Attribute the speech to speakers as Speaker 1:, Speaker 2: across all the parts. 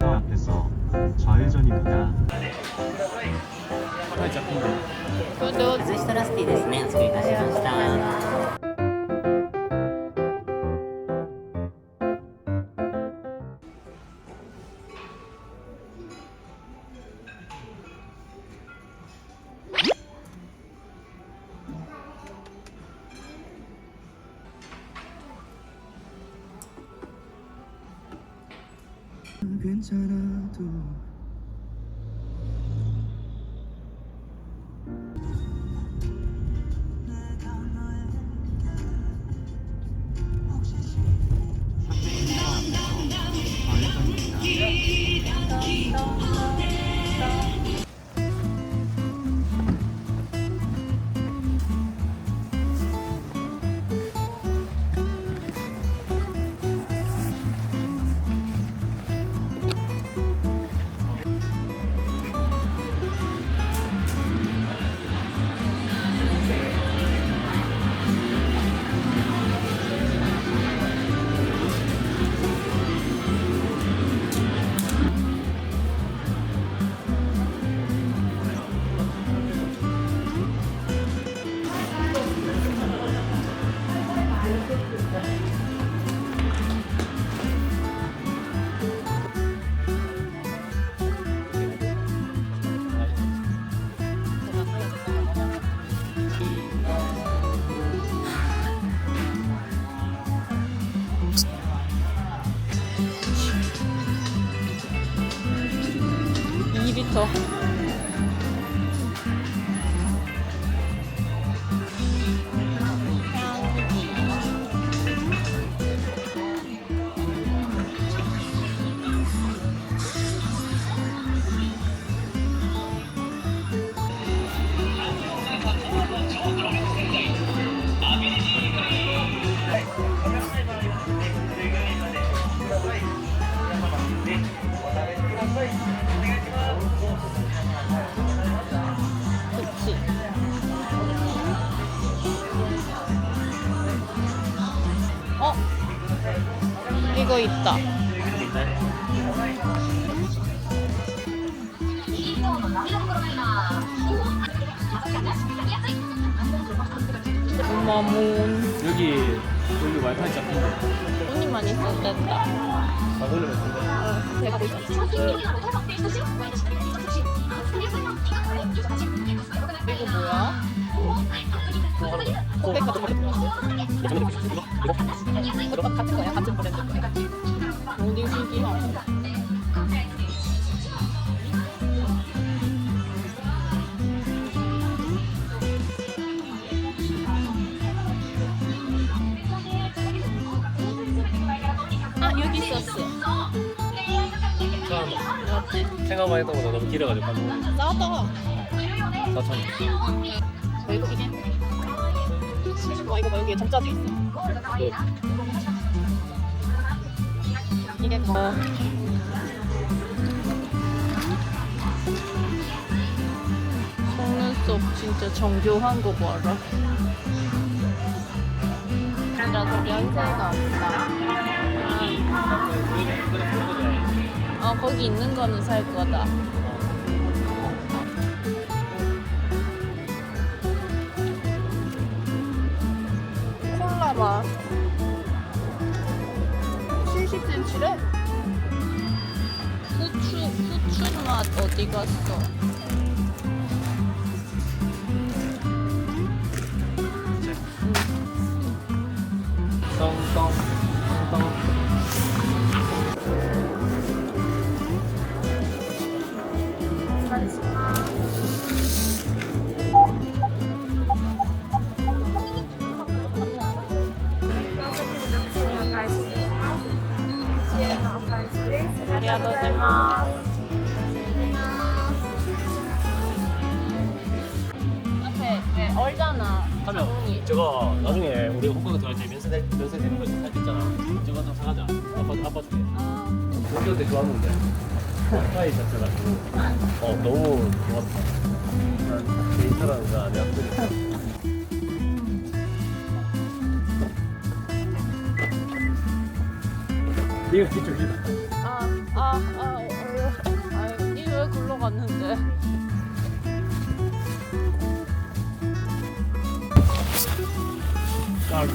Speaker 1: 앞에서 좌회전입니다.
Speaker 2: これどう
Speaker 3: ツイストラスティですねお作りいたしました
Speaker 2: 있다. 마몬.
Speaker 4: 여기 여기 와이파이 잡힌데
Speaker 2: 돈이만 있어도 된다.
Speaker 4: 다
Speaker 2: 되고 있어. 이거 뭐야? 거. 이거 같은 브랜드. 아 맞지?
Speaker 4: 생각만 했던 거보다 너무 길어가지고 가지고
Speaker 2: 싸다.
Speaker 4: 4천
Speaker 2: 이거. 와 이거 봐 여기 점자도 있어. 이게 뭐? 속눈썹 진짜 정교한 거 봐라. 이라도 연세가 없다. 아, 어 거기 있는 거는 살 거다. 맛. 70cm래? 후추, 후추 맛 어디 갔어?
Speaker 4: 이거 뒤쪽이다
Speaker 2: 아 아, 아, 어, 아, 니왜 글로 갔는데?
Speaker 4: 까비.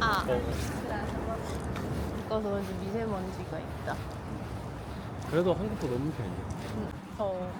Speaker 2: 아,
Speaker 4: 어.
Speaker 2: 이거 그런지 미세먼지가 있다.
Speaker 4: 그래도 한국도 너무 편해.
Speaker 2: 어,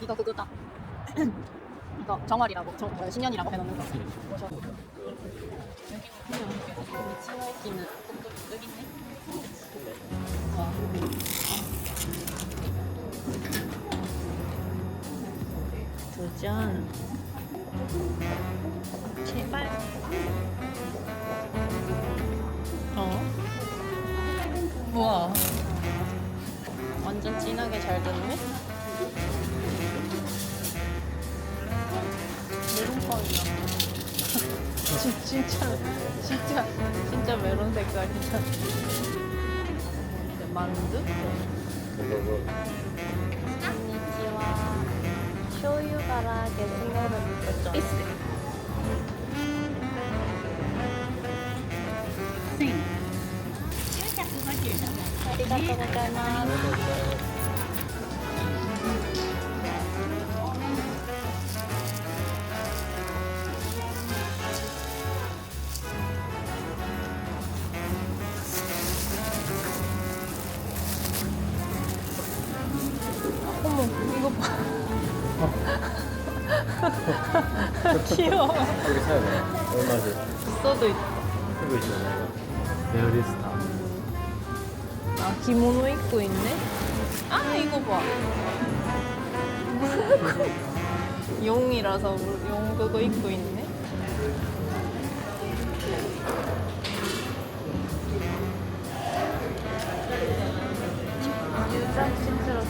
Speaker 2: 이거 그거다. 이거 정월이라고, 정, 뭐야, 신년이라고 해놓는 거. 치워있기는 여기 있네. 도전. 제발. 어? 우와. 완전 진하게 잘 됐네? 진- 진짜, 진짜, 진짜 메론 색깔이다. 이제 만두?
Speaker 4: 그거
Speaker 2: こんにちは。醤油からゲスメルドです。ありがとうございます。 귀여워.
Speaker 4: 여기 사야 돼. 얼마지?
Speaker 2: 써도 있다.
Speaker 4: 쓰고 있잖아. 베어리스타.
Speaker 2: 아, 기모노 입고 있네? 아, 이거 봐. 용이라서 용 그거 입고 있네? 유자 시트러스,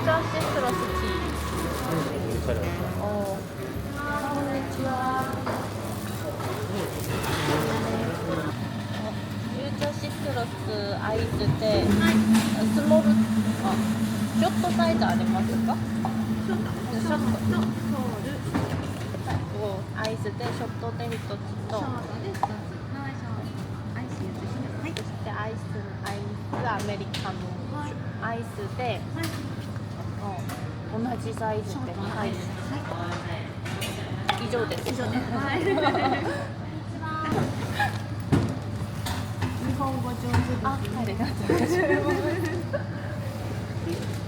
Speaker 2: 유자 시트러스 티.
Speaker 4: 여기
Speaker 2: アイスで、はい、スモールあちょっとサイズありますか？ショットショット。アイスでショットで1つと。でアイスアイスアメリカの、アイスで、はい、同じサイズで。2杯です。はい。以上です以上です
Speaker 5: 日本語上手。です
Speaker 2: あありがとうございます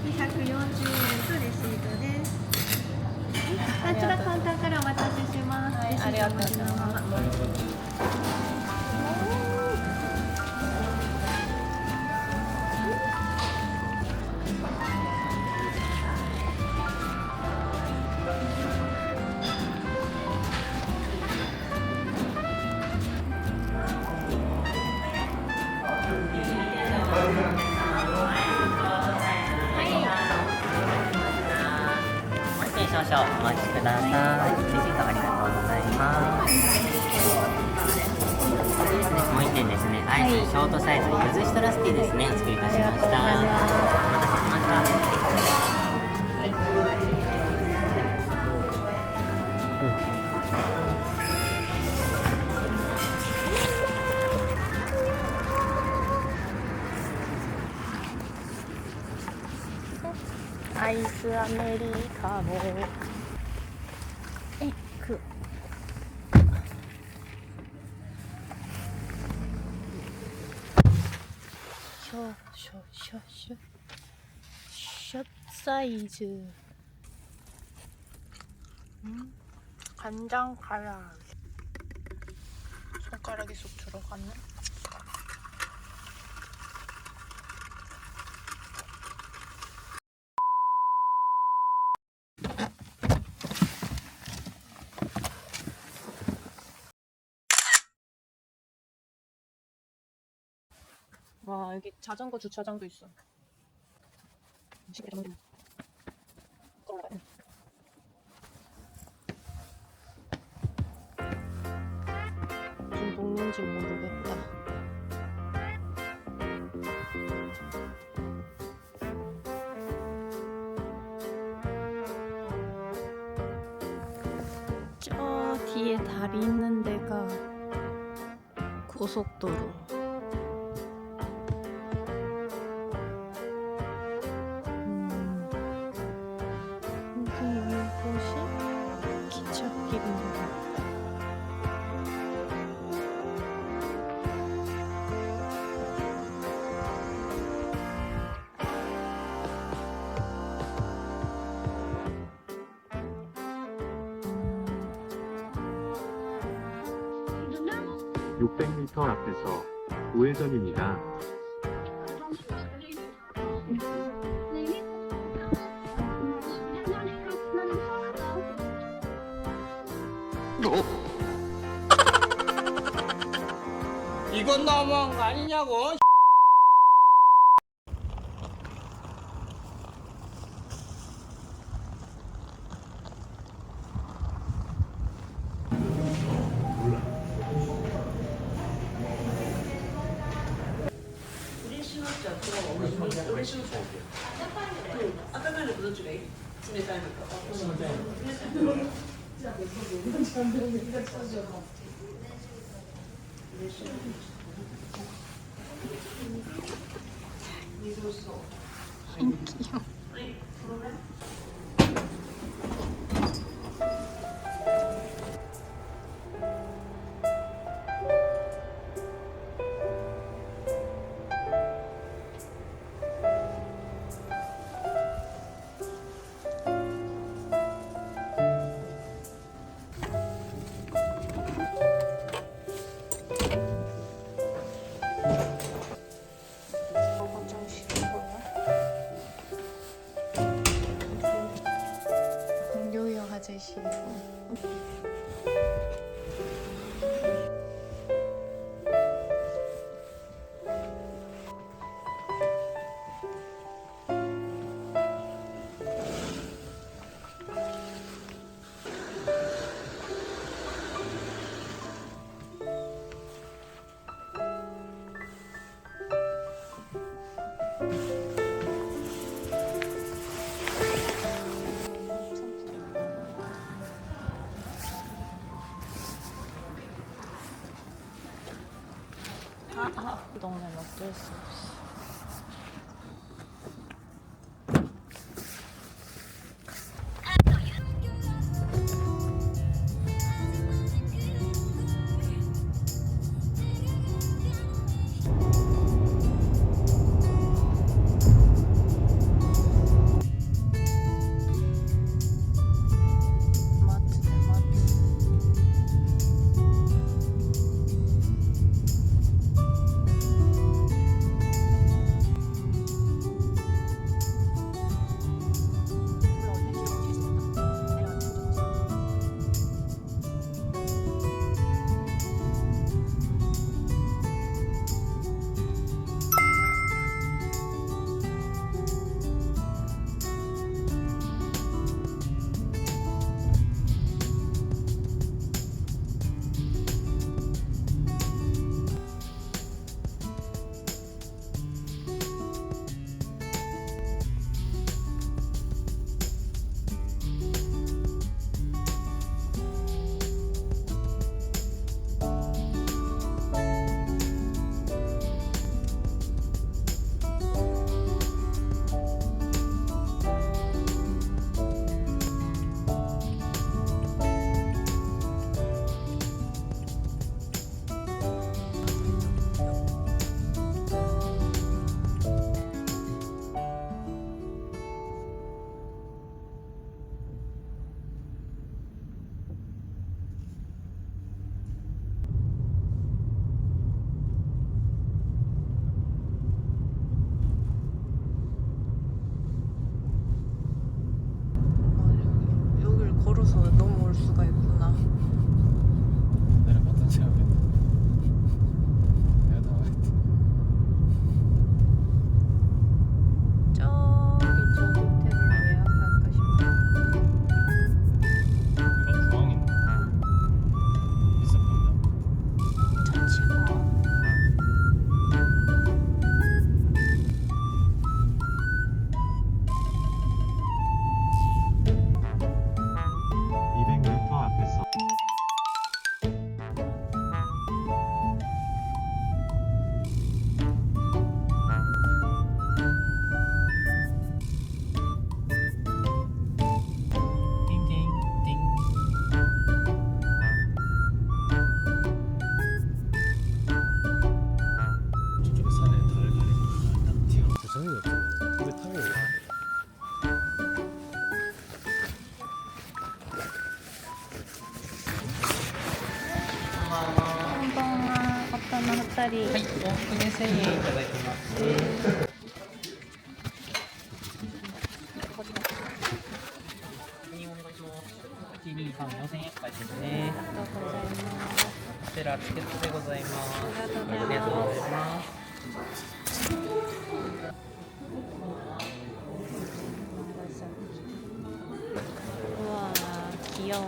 Speaker 5: 240円とレシートですあちらカウンターからお渡しします、
Speaker 2: はいありがとうございます
Speaker 3: 少々お待ちください。レシートありがとうござい。ます。もう一点ですね、アイスショートサイズゆずシトラスティーですね、お作りい。たしました。お待たせしました。
Speaker 2: 아메리카노. 에그. 셔셔셔셔. 셔 사이즈. 음? 간장 가라. 손가락이 쏙 들어갔네. 여기 자전거 주차장도 있어. 맛있게 좀. 걸어가야 돼. 무슨 동네인지 모르겠다. 다리 있는 데가 고속도로.
Speaker 1: 600m 앞에서 우회전입니다.
Speaker 6: 이건 너무한 거 아니냐고.
Speaker 2: 温かいのとどっちがいい冷たいのか。Thank you. 아, 아, 그 어쩔 수 없어.
Speaker 7: はい、往復で千円いただきます。えー一二三四千円ですね。
Speaker 2: ありがとうございます。
Speaker 7: こちらチケットでございます。
Speaker 2: ありがとうございます。
Speaker 7: う
Speaker 2: わー、
Speaker 8: 気
Speaker 2: 温、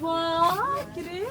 Speaker 2: 와 그래?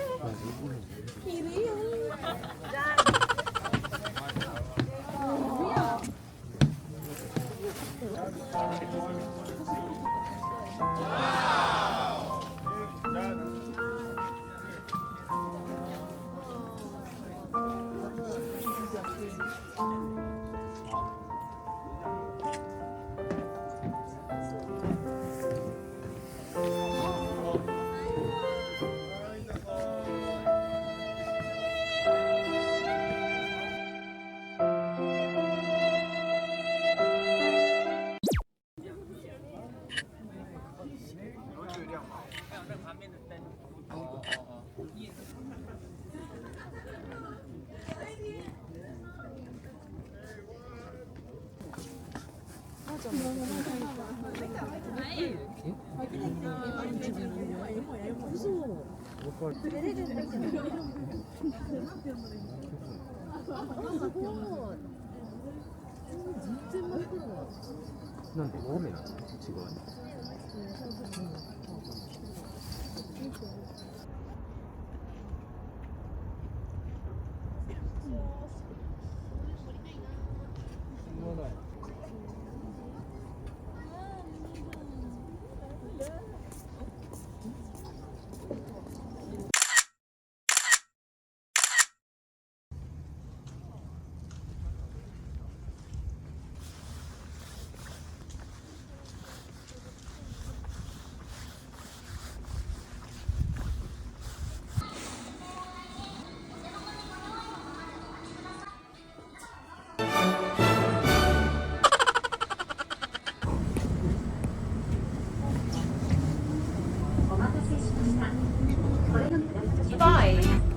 Speaker 4: 난 처음에 지금
Speaker 2: Bye.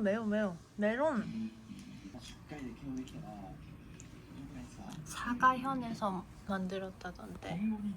Speaker 2: 매우 매우 메론 사과현에서 만들었다던데
Speaker 9: 음.